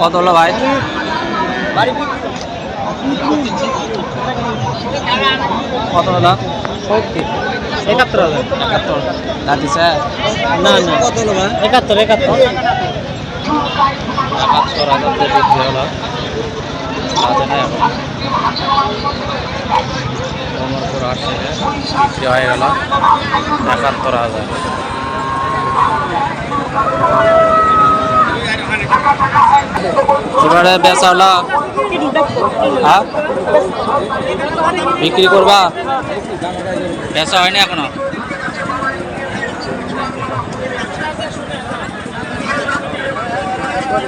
কত হলো ভাই? কত হলো। একাত্তর হাজার একাত্তর দাঁতিছে না না। কত হলো ভাই একাত্তর একাত্তর। একাত্তর হাজার দিয়ে বিক্রি হলো এখন হয়ে গেল। একাত্তর হাজার। এবারে বেচা হলো হ্যাঁ? বিক্রি করবা? বেচা হয়নি এখনও?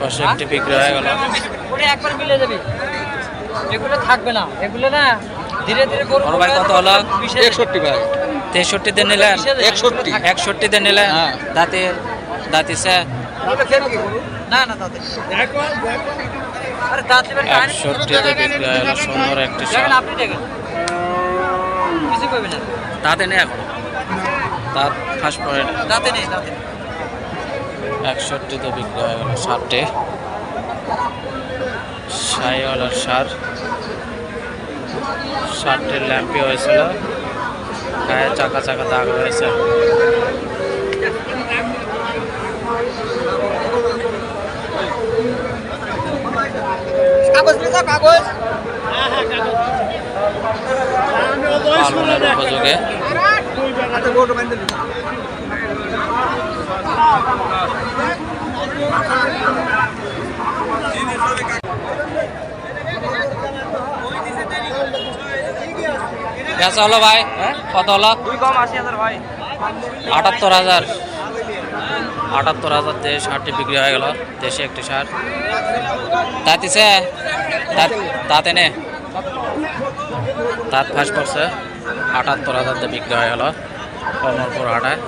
পাশে একটি বিক্রি হয়ে গেল ওটা একবার মিলে যাবে। এগুলো থাকবে না। এগুলো না ধীরে ধীরে গরু ভাই কত হলো? একষট্টি ভাই। তেষট্টিতে নিলেন একষট্টি। একষট্টিতে নিলেন হ্যাঁ। দাঁতে দাঁতিছে না না তাতে আরে দাঁত একষট্টিতে বিক্রি হয়ে সুন্দর একটি দেখেন আপনি দেখেন। কিছু করবেন না। দাঁতে নেই এখন? দাঁত ফাঁস পড়ে না। দাঁতে নেই দাঁতে নেই। একষট্টিতে বিক্রি হয়ে গেল সারটে সাইওয়ালার সার। সারটির ল্যাম্পি হয়েছিল। গায়ে চাকা চাকা দাগ হয়েছে। উপযোগে। বেচা হলো ভাই কত হলো আটাত্তর হাজার আটাত্তর হাজার দিয়ে সারটি বিক্রি হয়ে গেল দেশে একটি সার তাতিছে তাতে নে তাঁত ফাঁস করছে আটাত্তর হাজার দিয়ে বিক্রি হয়ে গেল কমলপুর হাটায়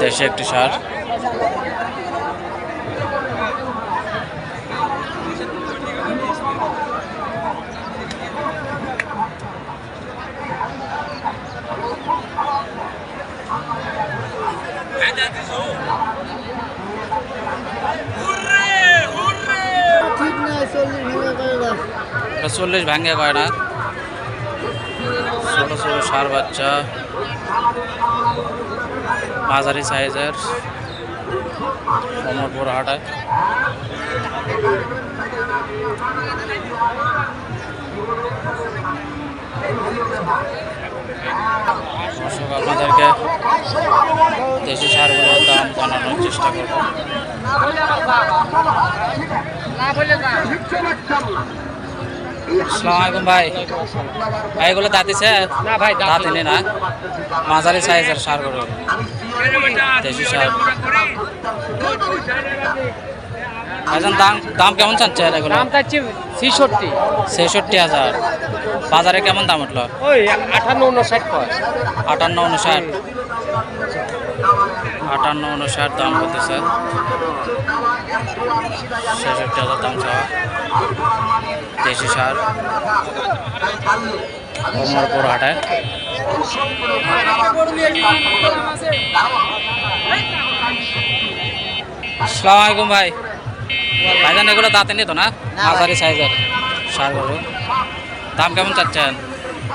দেশে একটি সার চল্লিশ ভাঙ্গে কয় না ছোটো সার বাচ্চা। মাঝারি সাইজের। কমরপুর হাটায় দর্শক, আপনাদেরকে দেশি সারগুলোর দাম জানানোর চেষ্টা করব। আলাইকুম ভাই। ভাই এগুলো দাঁতিছে না ভাই দাঁত না? মাঝারি সাইজের সার গরু। দেশি সার। এখন দাম দাম কেমন চাচ্ছে এগুলো? দাম চাচ্ছি ছিষট্টি। ছেষট্টি হাজার। বাজারে কেমন দাম উঠল? ওই আঠান্ন উনষাট আটান্ন উনষাট আটান্ন উনষাট দাম করতেছে ছেষট্টি হাজার দাম চাওয়া। দেশি সার। কমরপুর হাটায় আসসালামু আলাইকুম ভাই। ভাইজান এগুলো দাঁতে নিত না? মাঝারি সাইজের সার দাম কেমন চাচ্ছেন?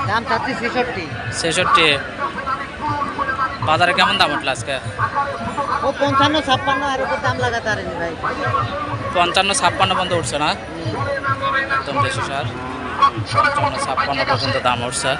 দাম চাচ্ছি ছেষট্টি। ছেষট্টি। বাজারে কেমন দাম উঠল আজকে? ও পঞ্চান্ন ছাপ্পান্ন আর ওপর দাম লাগাতে পারেনি ভাই। পঞ্চান্ন ছাপ্পান্ন পর্যন্ত উঠছে না? একদম বেশি সার পঞ্চান্ন ছাপ্পান্ন পর্যন্ত দাম উঠছে।